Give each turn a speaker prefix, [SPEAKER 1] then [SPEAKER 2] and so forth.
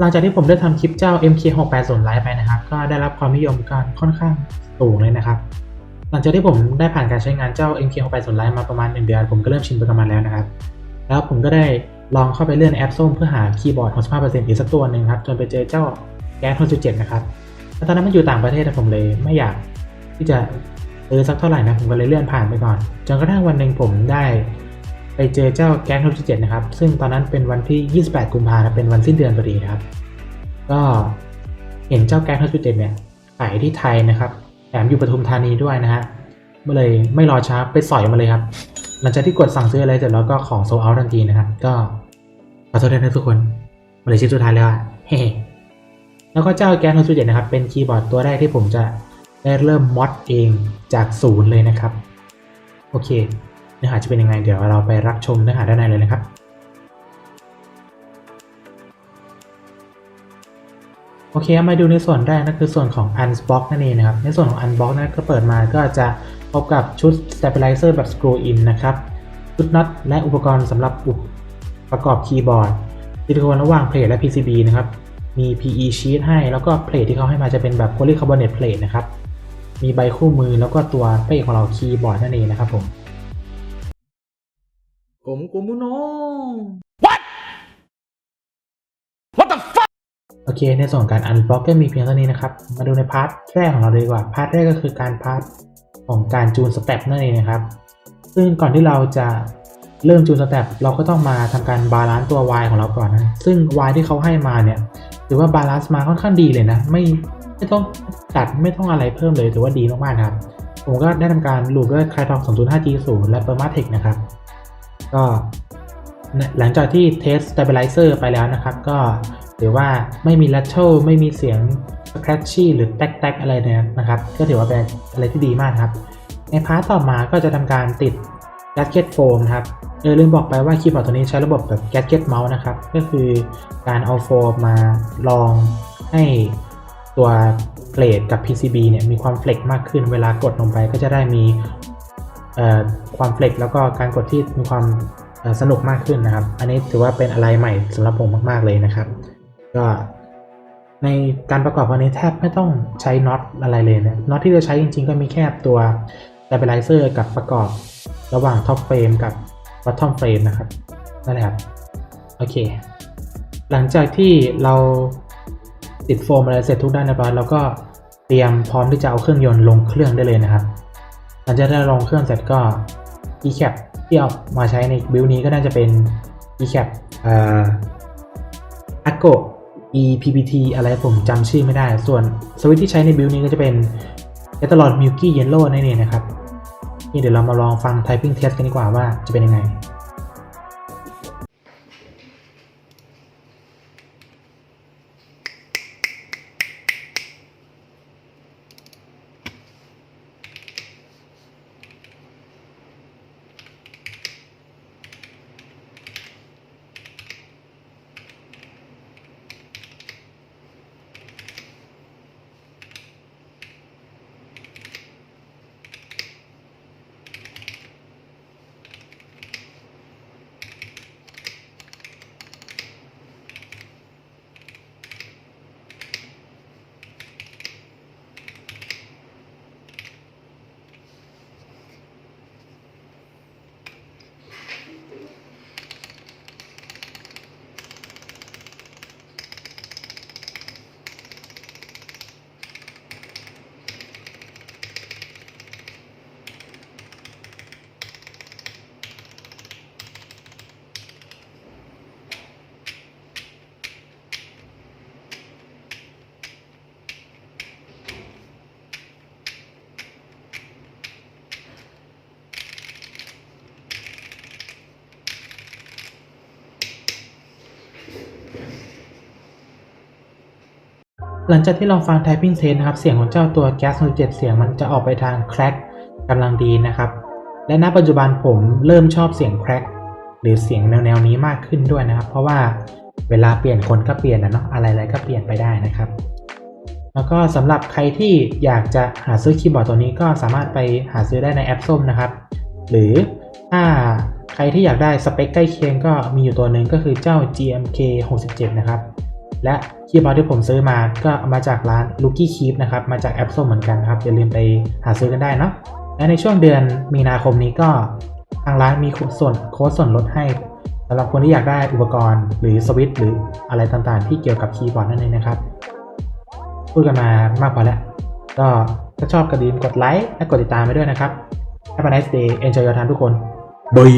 [SPEAKER 1] หลังจากที่ผมได้ทำคลิปเจ้า MK680 ไลฟ์ไปนะครับ ก็ได้รับความนิยมกันค่อนข้างสูงเลยนะครับ หลังจากที่ผมได้ผ่านการใช้งานเจ้า MK680 ไลฟ์มาประมาณ 1 เดือน ผมก็เริ่มชินไปกับมันแล้วนะครับ แล้วผมก็ได้ลองเข้าไปเลื่อนแอปส้มเพื่อหาคีย์บอร์ด65%อีกสักตัวหนึ่งครับ จนไปเจอเจ้าแก๊ส67นะครับแต่ตอนนั้นมันอยู่ต่างประเทศผมเลยไม่อยากที่จะซื้อสักเท่าไหร่นะผมก็เลยเลื่อนผ่านไปก่อน จนกระทั่งวันหนึ่งผมได้ ไปเจอเจ้าแก๊ส67นะครับ ซึ่งตอนนั้นเป็นวันที่ 28 กุมภาพันธ์เป็นวันสิ้นเดือนพอดีนะครับ ก็เห็นเจ้าแก๊ส67เนี่ยขายที่ไทยนะครับแถมอยู่ปทุมธานีด้วยนะฮะก็เลยไม่รอช้าไปสอยมาเลยครับ หลังจากที่กดสั่งซื้ออะไรเสร็จแล้วก็ของโซลเอาทันทีนะครับ ก็ขอโทษด้วยนะทุกคนมาเลยชิ้นสุดท้ายแล้วอะเฮ้แล้วก็เจ้าแก๊ส67นะครับ เป็นคีย์บอร์ดตัวแรกที่ผมจะได้เริ่มมอดเองจากศูนย์เลยนะครับ โอเค เนื้อหาจะเป็นยังไงเดี๋ยวเราไปรับชมเนื้อหาด้านในเลยนะครับโอเคมาดูในส่วนแรกนั่นคือส่วนของ Unbox นั่นเองนะครับ ในส่วนของ Unbox นะก็เปิดมาก็จะพบกับชุด Stabilizer แบบ Screw In นะครับชุดน็อตและอุปกรณ์สำหรับอุปประกอบคีย์บอร์ดซิลิโคนระหว่างเพลทและ PCB นะครับ มี PE sheet ให้แล้วก็เพลทที่เขาให้มาจะเป็นแบบ polycarbonate plate นะครับ มีใบคู่มือแล้วก็ตัวเป้ของเราคีย์บอร์ดนั่นเองนะครับผม
[SPEAKER 2] กลมกลมมุโน
[SPEAKER 1] โอเค ในส่วนของการ unbox ก็มีเพียงเท่านี้นะครับ มาดูในพาร์ทแรกของเราเลยดีกว่า พาร์ทแรกก็คือการพาร์ทของการจูนสเต็ปนั่นเองนะครับ ซึ่งก่อนที่เราจะเริ่มจูนสเต็ปเราก็ต้องมาทำการบาลานซ์ตัว Y ของเราก่อนนะ ซึ่ง Y ที่เขาให้มาเนี่ยถือว่าบาลานซ์มาค่อนข้างดีเลยนะ ไม่ไม่ต้องตัดไม่ต้องอะไรเพิ่มเลยถือว่าดีมากๆนะครับ ผมก็ได้ทำการลูปด้วยคลายทอง 205G0 และ Permatex นะครับ ก็หลังจากที่เทส stabilizer ไปแล้วนะครับ ก็ถือว่าไม่มี rattle ไม่มีเสียง scratchy หรือแตกๆอะไรเนี่ยนะครับ ก็ถือว่าเป็นอะไรที่ดีมากครับ ในพาร์ทต่อมาก็จะทำการติด gadget foam ครับเออลืมบอกไปว่าคีย์บอร์ดตัวนี้ใช้ระบบแบบ gadget mouse นะครับ ก็คือการเอาโฟมมาลองให้ตัวเกรดกับ PCB เนี่ยมีความเฟล็กมากขึ้นเวลากดลงไปก็จะได้มี ความเฟล็กแล้วก็การกดที่มีความสนุกมากขึ้นนะครับ อันนี้ถือว่าเป็นอะไรใหม่สำหรับผมมาก ๆเลยนะครับ ก็ในการประกอบวันนี้แทบไม่ต้องใช้น็อตอะไรเลยนะน็อตที่จะใช้จริง ๆ ก็มีแค่ตัว stabilizer กับประกอบระหว่าง top frame กับ bottom frame นะครับนั่นแหละครับโอเค หลังจากที่เราติดโฟมอะไรเสร็จทุกด้านเรียบร้อยเราก็เตรียมพร้อมที่จะเอาเครื่องยนต์ลงเครื่องได้เลยนะครับ หลังจากได้ลงเครื่องเสร็จก็ e-cap ที่เอามาใช้ในบิลนี้ก็น่าจะเป็น e-cap เอ่อ Acco EPPT อะไรผมจำชื่อไม่ได้ ส่วนสวิตที่ใช้ในบิลนี้ก็จะเป็น e t a l o n Milky Yellow นั่นเองนะครับ นี่เดี๋ยวเรามาลองฟัง typing test กันดีกว่าว่าจะเป็นยังไง หลังจากที่เราฟัง typing test นะครับ เสียงของเจ้าตัว gas 07เสียงมันจะออกไปทาง crack กำลังดีนะครับ และณปัจจุบันผมเริ่มชอบเสียง crack หรือเสียงแนวๆนี้มากขึ้นด้วยนะครับ เพราะว่าเวลาเปลี่ยนคนก็เปลี่ยนนะเนาะอะไรๆก็เปลี่ยนไปได้นะครับ แล้วก็สำหรับใครที่อยากจะหาซื้อคีย์บอร์ดตัวนี้ก็สามารถไปหาซื้อได้ในแอปส้มนะครับ หรือถ้า ใครที่อยากได้สเปคใกล้เคียงก็มีอยู่ตัวหนึ่งก็คือเจ้า GMK 67นะครับ และคีย์บอร์ดที่ผมซื้อมาก็เอามาจากร้าน l o o k i e Keep นะครับ มาจากแอปส้มเหมือนกันครับ อย่าลืมไปหาซื้อกันได้เนาะ และในช่วงเดือนมีนาคมนี้ก็ทางร้านมีส่วนโค้ดส่วนลดให้สำหรับคนที่อยากได้อุปกรณ์หรือสวิตช์หรืออะไรต่างๆ ที่เกี่ยวกับคีย์บอร์ดนั่นเองนะครับ พูดกันมามากพอแล้ว ก็ถ้าชอบก็อย่าลืมกดไลค์และกดติดตามไปด้วยนะครับ Have a nice day Enjoy your time ทุกคนบาย